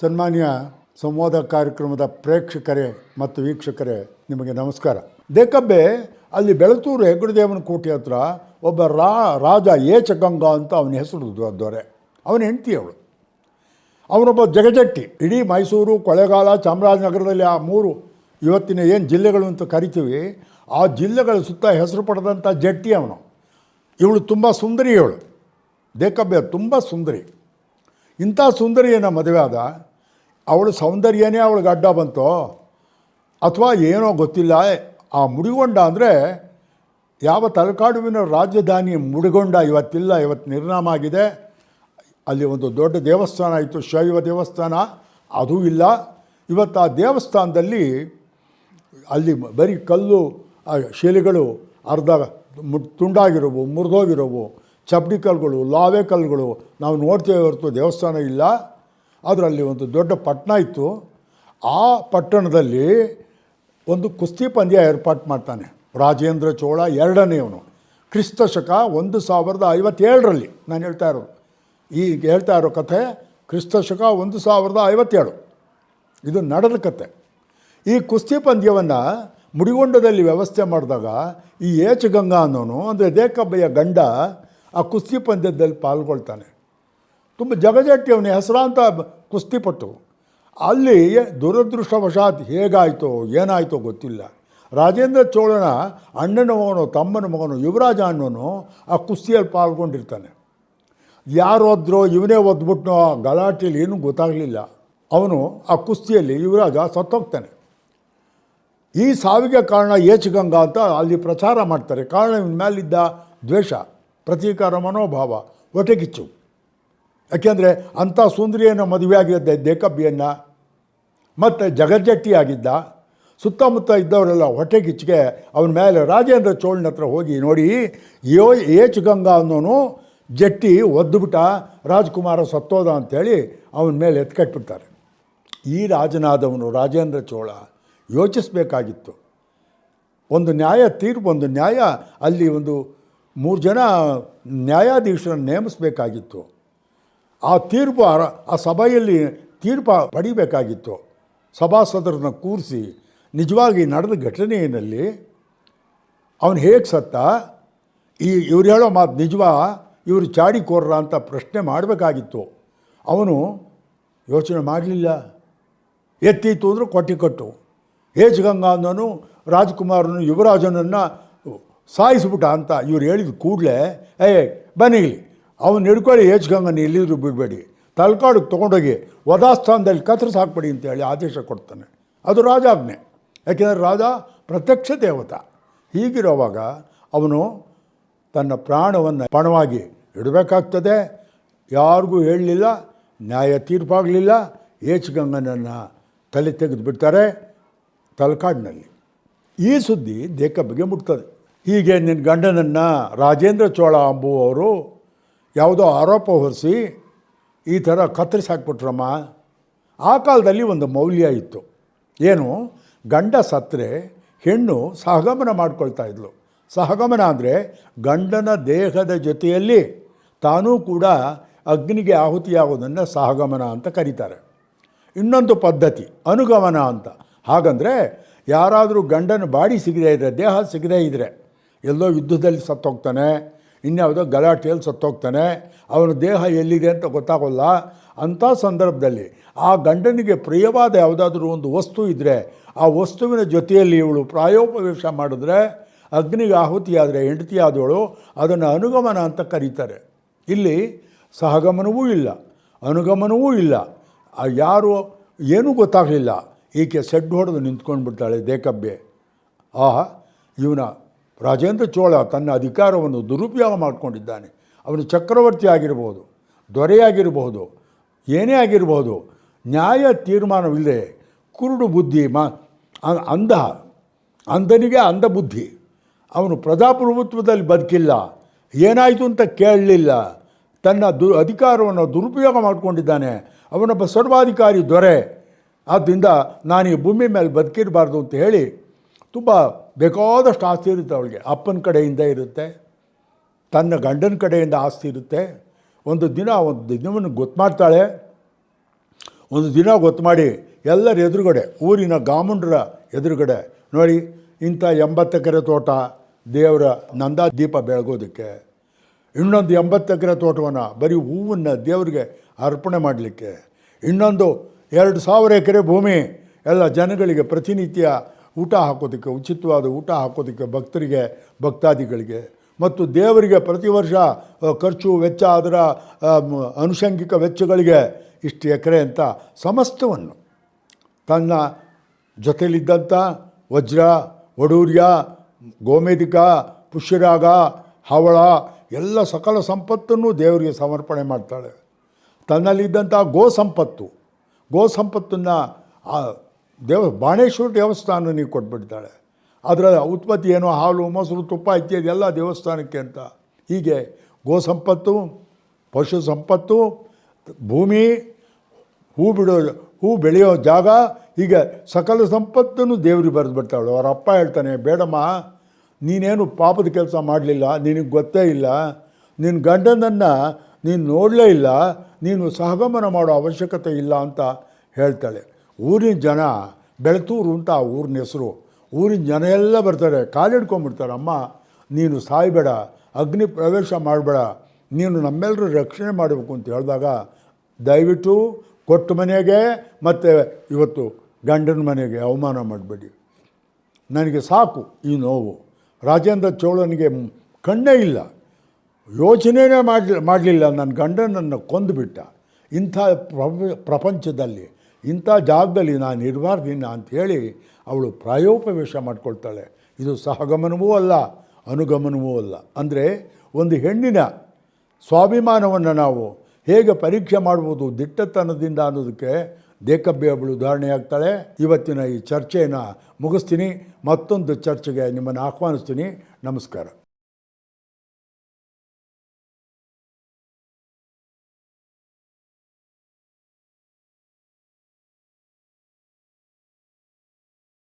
ಸನ್ಮಾನ್ಯ ಸಂವಾದ ಕಾರ್ಯಕ್ರಮದ ಪ್ರೇಕ್ಷಕರೇ ಮತ್ತು ವೀಕ್ಷಕರೇ, ನಿಮಗೆ ನಮಸ್ಕಾರ. ದೇಕಬ್ಬೆ ಅಲ್ಲಿ ಬೆಳತೂರು ಹೆಗ್ಗಡದೇವನ ಕೋಟೆ ಹತ್ರ ಒಬ್ಬ ರಾ, ರಾಜ ಏಚಗಂಗಾ ಅಂತ ಅವನ ಹೆಸರು ದೊರೆ. ಅವನ ಹೆಂಡತಿ ಅವಳು. ಅವನೊಬ್ಬ ಜಗಜಟ್ಟಿ, ಇಡೀ ಮೈಸೂರು, ಕೊಳೆಗಾಲ, ಚಾಮರಾಜನಗರದಲ್ಲಿ ಆ ಮೂರು ಇವತ್ತಿನ ಏನು ಜಿಲ್ಲೆಗಳು ಅಂತ ಕರಿತೀವಿ, ಆ ಜಿಲ್ಲೆಗಳ ಸುತ್ತ ಹೆಸರು ಪಡೆದಂಥ ಜಟ್ಟಿ ಅವನು. ಇವಳು ತುಂಬ ಸುಂದರಿ ಇವಳು ದೇಕಬ್ಬೆ ತುಂಬ ಸುಂದರಿ. ಇಂಥ ಸುಂದರಿಯನ್ನು ಮದುವೆ ಆದ, ಅವಳ ಸೌಂದರ್ಯನೇ ಅವಳಿಗೆ ಅಡ್ಡ ಬಂತೋ? ಅಥವಾ ಏನೋ ಗೊತ್ತಿಲ್ಲ. ಆ ಮುಡಿಗೊಂಡ ಅಂದರೆ ಯಾವ ತಲಕಾಡುವಿನ ರಾಜಧಾನಿ ಮುಡಿಗೊಂಡ ಇವತ್ತಿಲ್ಲ, ಇವತ್ತು ನಿರ್ನಾಮ ಆಗಿದೆ. ಅಲ್ಲಿ ಒಂದು ದೊಡ್ಡ ದೇವಸ್ಥಾನ ಇತ್ತು, ಶೈವ ದೇವಸ್ಥಾನ. ಅದೂ ಇಲ್ಲ. ಇವತ್ತು ಆ ದೇವಸ್ಥಾನದಲ್ಲಿ ಅಲ್ಲಿ ಬರೀ ಕಲ್ಲು ಶಿಲೆಗಳು ಅರ್ಧ ಮುಟ್ ತುಂಡಾಗಿರೋವು, ಮುರಿದೋಗಿರೋವು. ಚಪ್ಪಡಿ ಕಲ್ಲುಗಳು, ಲಾವೆ ಕಲ್ಲುಗಳು ನಾವು ನೋಡ್ತೇವೆ ಹೊರತು ದೇವಸ್ಥಾನ ಇಲ್ಲ. ಅದರಲ್ಲಿ ಒಂದು ದೊಡ್ಡ ಪಟ್ಟಣ ಇತ್ತು. ಆ ಪಟ್ಟಣದಲ್ಲಿ ಒಂದು ಕುಸ್ತಿ ಪಂದ್ಯ ಏರ್ಪಾಟ್ ಮಾಡ್ತಾನೆ. ರಾಜೇಂದ್ರ ಚೋಳ ಎರಡನೆಯವನು ಕ್ರಿಸ್ತ ಶಕ ಒಂದು ಸಾವಿರದ ಐವತ್ತೇಳರಲ್ಲಿ. ನಾನು ಹೇಳ್ತಾ ಇರೋದು. ಈಗ ಹೇಳ್ತಾ ಇರೋ ಕಥೆ, ಕ್ರಿಸ್ತ ಶಕ ಒಂದು ಸಾವಿರದ ಐವತ್ತೇಳು. ಇದು ನಡೆದ ಕತೆ ಈ ಕುಸ್ತಿ ಪಂದ್ಯವನ್ನು ಮುಡಿಗೊಂಡದಲ್ಲಿ ವ್ಯವಸ್ಥೆ ಮಾಡಿದಾಗ ಈ ಏಚಗಂಗಾ ಅನ್ನೋನು, ಅಂದರೆ ದೇಕಬ್ಬಯ್ಯ ಗಂಡ ಆ ಕುಸ್ತಿ ಪಂದ್ಯದಲ್ಲಿ ಪಾಲ್ಗೊಳ್ತಾನೆ. ತುಂಬ ಜಗಜಟ್ಟಿ ಅವನ ಹೆಸರಾಂತ ಕುಸ್ತಿಪಟ್ಟು ಅಲ್ಲಿ ದುರದೃಷ್ಟವಶಾತ್ ಹೇಗಾಯಿತೋ, ಏನಾಯಿತೋ ಗೊತ್ತಿಲ್ಲ. ರಾಜೇಂದ್ರ ಚೋಳನ ಅಣ್ಣನ ಮಗನು, ತಮ್ಮನ ಮಗನು, ಯುವರಾಜ ಅನ್ನೋನು ಆ ಕುಸ್ತಿಯಲ್ಲಿ ಪಾಲ್ಗೊಂಡಿರ್ತಾನೆ. ಯಾರು ಒದ್ರೋ ಇವನೇ ಒದ್ಬಿಟ್ನೋ ಗಲಾಟೆಯಲ್ಲಿ ಏನೂ ಗೊತ್ತಾಗಲಿಲ್ಲ. ಅವನು ಆ ಕುಸ್ತಿಯಲ್ಲಿ ಯುವರಾಜ ಸತ್ತೋಗ್ತಾನೆ. ಈ ಸಾವಿಗೆ ಕಾರಣ ಏಚಗಂಗಾ ಅಂತ ಅಲ್ಲಿ ಪ್ರಚಾರ ಮಾಡ್ತಾರೆ. ಕಾರಣ ಇವನ ಮೇಲಿದ್ದ ದ್ವೇಷ. ಪ್ರತೀಕಾರ ಮನೋಭಾವ ಹೊಟ್ಟೆಗಿಚ್ಚು ಯಾಕೆಂದರೆ ಅಂಥ ಸುಂದರಿಯನ್ನು ಮದುವೆಯಾಗಿದ್ದ ದೇಕಬ್ಬಿಯನ್ನು, ಮತ್ತು ಜಗಜ್ಜಟ್ಟಿ ಆಗಿದ್ದ ಸುತ್ತಮುತ್ತ ಇದ್ದವರೆಲ್ಲ ಹೊಟ್ಟೆಗಿಚ್ಚಿಗೆ ಅವನ ಮೇಲೆ ರಾಜೇಂದ್ರ ಚೋಳನ ಹತ್ರ ಹೋಗಿ ನೋಡಿ, ಯೋ, ಏಚ್ ಗಂಗಾ ಅನ್ನೋನು ಜಟ್ಟಿ ಒದ್ದುಬಿಟ್ಟ, ರಾಜ್ಕುಮಾರ ಸತ್ತೋದ ಅಂಥೇಳಿ ಅವನ ಮೇಲೆ ಎತ್ಕಟ್ಬಿಡ್ತಾರೆ ಈ ರಾಜನಾದವನು ರಾಜೇಂದ್ರ ಚೋಳ ಯೋಚಿಸಬೇಕಾಗಿತ್ತು. ಒಂದು ನ್ಯಾಯ ತೀರ್ಪು, ಒಂದು ನ್ಯಾಯ, ಅಲ್ಲಿ ಒಂದು ಮೂರು ಜನ ನ್ಯಾಯಾಧೀಶರನ್ನು ನೇಮಿಸಬೇಕಾಗಿತ್ತು. ಆ ತೀರ್ಪು ಆ- ಸಭೆಯಲ್ಲಿ ತೀರ್ಪು ಪಡಿಬೇಕಾಗಿತ್ತು. ಸಭಾಸದರನ್ನ ಕೂರಿಸಿ ನಿಜವಾಗಿ ನಡೆದ ಘಟನೆಯಲ್ಲಿ ಅವನು ಹೇಗೆ ಸತ್ತ? ಈ ಇವ್ರು ಹೇಳೋ ಮಾತು ನಿಜವಾ? ಇವರು ಚಾಡಿಕೋರ್ರ ಅಂತ ಪ್ರಶ್ನೆ ಮಾಡಬೇಕಾಗಿತ್ತು. ಅವನು ಯೋಚನೆ ಮಾಡಲಿಲ್ಲ. ಎತ್ತಿತ್ತು ಅಂದರೆ ಕೊಟ್ಟಿ ಹೇಜ್ ಗಂಗಾ ಅನ್ನೋನು ರಾಜ್ಕುಮಾರನು, ಯುವರಾಜನನ್ನು ಸಾಯಿಸ್ಬಿಟ್ಟ ಅಂತ ಇವ್ರು ಹೇಳಿದ ಕೂಡಲೇ, ಏ ಇಲ್ಲಿ. ಅವನು ಹಿಡ್ಕೊಳ್ಳಿ ಹೇಜ್ ಗಂಗನ ಎಲ್ಲಿದ್ರು ಬಿಡಬೇಡಿ. ತಲ್ಕಾಡಿಗೆ ತೊಗೊಂಡೋಗಿ ವಧಾಸ್ಥಾನದಲ್ಲಿ ಕತ್ರಿಸ್ ಹಾಕ್ಬೇಡಿ ಅಂತೇಳಿ ಆದೇಶ ಕೊಡ್ತಾನೆ. ಅದು ರಾಜಾಜ್ಞೆ. ಯಾಕೆಂದರೆ ರಾಜ ಪ್ರತ್ಯಕ್ಷ ದೇವತ. ಹೀಗಿರುವಾಗ ಅವನು ತನ್ನ ಪ್ರಾಣವನ್ನು ಪಣವಾಗಿ ಇಡಬೇಕಾಗ್ತದೆ. ಯಾರಿಗೂ ಹೇಳಲಿಲ್ಲ, ನ್ಯಾಯ ತೀರ್ಪಾಗಲಿಲ್ಲ. ಏಚ್ ಗಂಗನನ್ನು ತಲೆ ತೆಗೆದು ಬಿಡ್ತಾರೆ ತಲಕಾಡಿನಲ್ಲಿ. ಈ ಸುದ್ದಿ ದೇಕಬ್ಬಿಗೆ ಮುಟ್ತದೆ. ಹೀಗೆ ನಿನ್ನ ಗಂಡನನ್ನು ರಾಜೇಂದ್ರ ಚೋಳ ಅಂಬುವವರು ಯಾವುದೋ ಆರೋಪ ಹೊರಿಸಿ ಈ ಥರ ಕತ್ತರಿಸಿ ಹಾಕ್ಬಿಟ್ರಮ್ಮ. ಆ ಕಾಲದಲ್ಲಿ ಒಂದು ಮೌಲ್ಯ ಇತ್ತು. ಏನು? ಗಂಡ ಸತ್ತರೆ ಹೆಣ್ಣು ಸಹಗಮನ ಮಾಡ್ಕೊಳ್ತಾ ಇದ್ಲು. ಸಹಗಮನ ಅಂದರೆ ಗಂಡನ ದೇಹದ ಜೊತೆಯಲ್ಲಿ ತಾನೂ ಕೂಡ ಅಗ್ನಿಗೆ ಆಹುತಿಯಾಗೋದನ್ನು ಸಹಗಮನ ಅಂತ ಕರೀತಾರೆ. ಇನ್ನೊಂದು ಪದ್ಧತಿ, ಅನುಗಮನ ಅಂತ. ಹಾಗಂದರೆ ಯಾರಾದರೂ ಗಂಡನ ಬಾಡಿ ಸಿಗದೇ ಇದ್ದರೆ ದೇಹ ಸಿಗದೇ ಇದ್ದರೆ ಎಲ್ಲೋ ಯುದ್ಧದಲ್ಲಿ ಸತ್ತೋಗ್ತಾನೆ, ಇನ್ಯಾವುದೋ ಗಲಾಟೆಯಲ್ಲಿ ಸತ್ತೋಗ್ತಾನೆ, ಅವನ ದೇಹ ಎಲ್ಲಿದೆ ಅಂತ ಗೊತ್ತಾಗೋಲ್ಲ. ಅಂಥ ಸಂದರ್ಭದಲ್ಲಿ ಆ ಗಂಡನಿಗೆ ಪ್ರಿಯವಾದ ಯಾವುದಾದ್ರೂ ಒಂದು ವಸ್ತು ಇದ್ದರೆ ಆ ವಸ್ತುವಿನ ಜೊತೆಯಲ್ಲಿ ಇವಳು ಪ್ರಾಯೋಪವೇಶ ಮಾಡಿದ್ರೆ, ಅಗ್ನಿಗೆ ಆಹುತಿಯಾದರೆ ಹೆಂಡತಿಯಾದವಳು, ಅದನ್ನು ಅನುಗಮನ ಅಂತ ಕರೀತಾರೆ. ಇಲ್ಲಿ ಸಹಗಮನವೂ ಇಲ್ಲ, ಅನುಗಮನವೂ ಇಲ್ಲ. ಯಾರು ಏನೂ ಗೊತ್ತಾಗಲಿಲ್ಲ. ಈಕೆ ಸೆಡ್ ಹೊಡೆದು ನಿಂತ್ಕೊಂಡು ಬಿಡ್ತಾಳೆ ದೇಕಬ್ಬೆ ಆಹಾ, ಇವನ ರಾಜೇಂದ್ರ ಚೋಳ ತನ್ನ ಅಧಿಕಾರವನ್ನು ದುರುಪಯೋಗ ಮಾಡಿಕೊಂಡಿದ್ದಾನೆ. ಅವನು ಚಕ್ರವರ್ತಿ ಆಗಿರಬಹುದು ದೊರೆಯಾಗಿರಬಹುದು ಏನೇ ಆಗಿರಬಹುದು ನ್ಯಾಯ ತೀರ್ಮಾನವಿಲ್ಲದೆ ಕುರುಡು ಬುದ್ಧಿ ಮಾ ಅಂಧ, ಅಂಧನಿಗೆ ಅಂಧ ಬುದ್ಧಿ. ಅವನು ಪ್ರಜಾಪ್ರಭುತ್ವದಲ್ಲಿ ಬದುಕಿಲ್ಲ. ಏನಾಯಿತು ಅಂತ ಕೇಳಲಿಲ್ಲ. ತನ್ನ ದು, ಅಧಿಕಾರವನ್ನು ದುರುಪಯೋಗ ಮಾಡಿಕೊಂಡಿದ್ದಾನೆ. ಅವನೊಬ್ಬ ಸರ್ವಾಧಿಕಾರಿ ದೊರೆ. ಆದ್ದರಿಂದ ನಾನು ಈ ಭೂಮಿ ಮೇಲೆ ಬದುಕಿರಬಾರ್ದು ಅಂತ ಹೇಳಿ ತುಂಬ ಬೇಕಾದಷ್ಟು ಆಸ್ತಿ ಇರುತ್ತೆ ಅವಳಿಗೆ. ಅಪ್ಪನ ಕಡೆಯಿಂದ ಇರುತ್ತೆ, ತನ್ನ ಗಂಡನ ಕಡೆಯಿಂದ ಆಸ್ತಿ ಇರುತ್ತೆ. ಒಂದು ದಿನ ಒಂದು ದಿನವನ್ನು ಗೊತ್ತು ಮಾಡ್ತಾಳೆ. ಒಂದು ದಿನ ಗೊತ್ತು ಮಾಡಿ ಎಲ್ಲರ ಎದುರುಗಡೆ, ಊರಿನ ಗಾಮುಂಡ್ರ ಎದುರುಗಡೆ, ನೋಡಿ, ಇಂಥ ಎಂಬತ್ತು ಎಕರೆ ತೋಟ ದೇವರ ನಂದಾ ದೀಪ ಬೆಳಗೋದಕ್ಕೆ. ಇನ್ನೊಂದು ಎಂಬತ್ತು ಎಕರೆ ತೋಟವನ್ನು ಬರೀ ಹೂವನ್ನು ದೇವರಿಗೆ ಅರ್ಪಣೆ ಮಾಡಲಿಕ್ಕೆ. ಇನ್ನೊಂದು ಎರಡು ಸಾವಿರ ಎಕರೆ ಭೂಮಿ ಎಲ್ಲ ಜನಗಳಿಗೆ ಪ್ರತಿನಿತ್ಯ ಊಟ ಹಾಕೋದಕ್ಕೆ, ಉಚಿತವಾದ ಊಟ ಹಾಕೋದಕ್ಕೆ ಭಕ್ತರಿಗೆ, ಭಕ್ತಾದಿಗಳಿಗೆ. ಮತ್ತು ದೇವರಿಗೆ ಪ್ರತಿ ವರ್ಷ ಖರ್ಚು ವೆಚ್ಚ ಅದರ ಆನುಷಂಗಿಕ ವೆಚ್ಚಗಳಿಗೆ ಇಷ್ಟು ಎಕರೆ ಅಂತ ಸಮಸ್ತವನ್ನು ತನ್ನ ಜೊತೆಯಲ್ಲಿದ್ದಂಥ ವಜ್ರ, ವಡೂರ್ಯ ಗೋಮೇದಿಕ ಪುಷ್ಯರಾಗ, ಹವಳ, ಎಲ್ಲ ಸಕಲ ಸಂಪತ್ತನ್ನು ದೇವರಿಗೆ ಸಮರ್ಪಣೆ ಮಾಡ್ತಾಳೆ. ತನ್ನಲ್ಲಿದ್ದಂಥ ಗೋ ಸಂಪತ್ತು, ಗೋ ಸಂಪತ್ತನ್ನು ದೇವ ಬಾಣೇಶ್ವರ ದೇವಸ್ಥಾನ ನೀವು ಕೊಟ್ಬಿಡ್ತಾಳೆ. ಅದರ ಉತ್ಪತ್ತಿ ಏನೋ ಹಾಲು, ಮೊಸರು, ತುಪ್ಪ ಇತ್ಯಾದಿ ಎಲ್ಲ ದೇವಸ್ಥಾನಕ್ಕೆ ಅಂತ. ಹೀಗೆ ಗೋ ಸಂಪತ್ತು ಪಶು ಸಂಪತ್ತು ಭೂಮಿ, ಹೂ ಬಿಡೋ, ಹೂ ಬೆಳೆಯೋ ಜಾಗ ಹೀಗೆ ಸಕಲ ಸಂಪತ್ತನ್ನು ದೇವ್ರಿಗೆ ಬರೆದು ಬಿಡ್ತಾಳು. ಅವ್ರ ಅಪ್ಪ ಹೇಳ್ತಾನೆ, ಬೇಡಮ್ಮ, ನೀನೇನು ಪಾಪದ ಕೆಲಸ ಮಾಡಲಿಲ್ಲ, ನಿನಗೆ ಗೊತ್ತೇ ಇಲ್ಲ. ನಿನ್ನ ಗಂಡನನ್ನು ನೀನು ನೋಡಲೇ ಇಲ್ಲ. ನೀನು ಸಹಗಮನ ಮಾಡೋ ಅವಶ್ಯಕತೆ ಇಲ್ಲ ಅಂತ ಹೇಳ್ತಾಳೆ. ಊರಿನ ಜನ, ಬೆಳತೂರು ಅಂತ ಆ ಊರಿನ ಹೆಸರು. ಊರಿನ ಜನ ಎಲ್ಲ ಬರ್ತಾರೆ ಕಾಲಿಡ್ಕೊಂಬಿಡ್ತಾರೆ ಅಮ್ಮ, ನೀನು ಸಾಯಬೇಡ, ಅಗ್ನಿ ಪ್ರವೇಶ ಮಾಡಬೇಡ, ನೀನು ನಮ್ಮೆಲ್ಲರೂ ರಕ್ಷಣೆ ಮಾಡಬೇಕು ಅಂತ ಹೇಳಿದಾಗ, ದಯವಿಟ್ಟು ಕೊಟ್ಟ ಮನೆಗೆ ಮತ್ತು ಇವತ್ತು ಗಂಡನ ಮನೆಗೆ ಅವಮಾನ ಮಾಡಬೇಡಿ. ನನಗೆ ಸಾಕು ಈ ನೋವು. ರಾಜೇಂದ್ರ ಚೋಳನಿಗೆ ಕಣ್ಣೇ ಇಲ್ಲ. ಯೋಚನೆಯೇ ಮಾಡಿ ಮಾಡಲಿಲ್ಲ. ನನ್ನ ಗಂಡನನ್ನು ಕೊಂದುಬಿಟ್ಟ. ಇಂಥ ಪ್ರಪ- ಪ್ರಪಂಚದಲ್ಲಿ ಇಂಥ ಜಾಗದಲ್ಲಿ ನಾನು ಇರಬಾರ್ದಿನ್ನ ಅಂಥೇಳಿ ಅವಳು ಪ್ರಾಯೋಪವೇಶ ಮಾಡ್ಕೊಳ್ತಾಳೆ. ಇದು ಸಹಗಮನವೂ ಅಲ್ಲ, ಅನುಗಮನವೂ ಅಲ್ಲ. ಅಂದರೆ ಒಂದು ಹೆಣ್ಣಿನ ಸ್ವಾಭಿಮಾನವನ್ನು ನಾವು ಹೇಗೆ ಪರೀಕ್ಷೆ ಮಾಡ್ಬೋದು ದಿಟ್ಟತನದಿಂದ ಅನ್ನೋದಕ್ಕೆ ದೇಕಬ್ಬೆ ಅವಳು ಉದಾಹರಣೆ ಆಗ್ತಾಳೆ ಇವತ್ತಿನ ಈ ಚರ್ಚೆಯನ್ನು ಮುಗಿಸ್ತೀನಿ. ಮತ್ತೊಂದು ಚರ್ಚೆಗೆ ನಿಮ್ಮನ್ನು ಆಹ್ವಾನಿಸ್ತೀನಿ. ನಮಸ್ಕಾರ.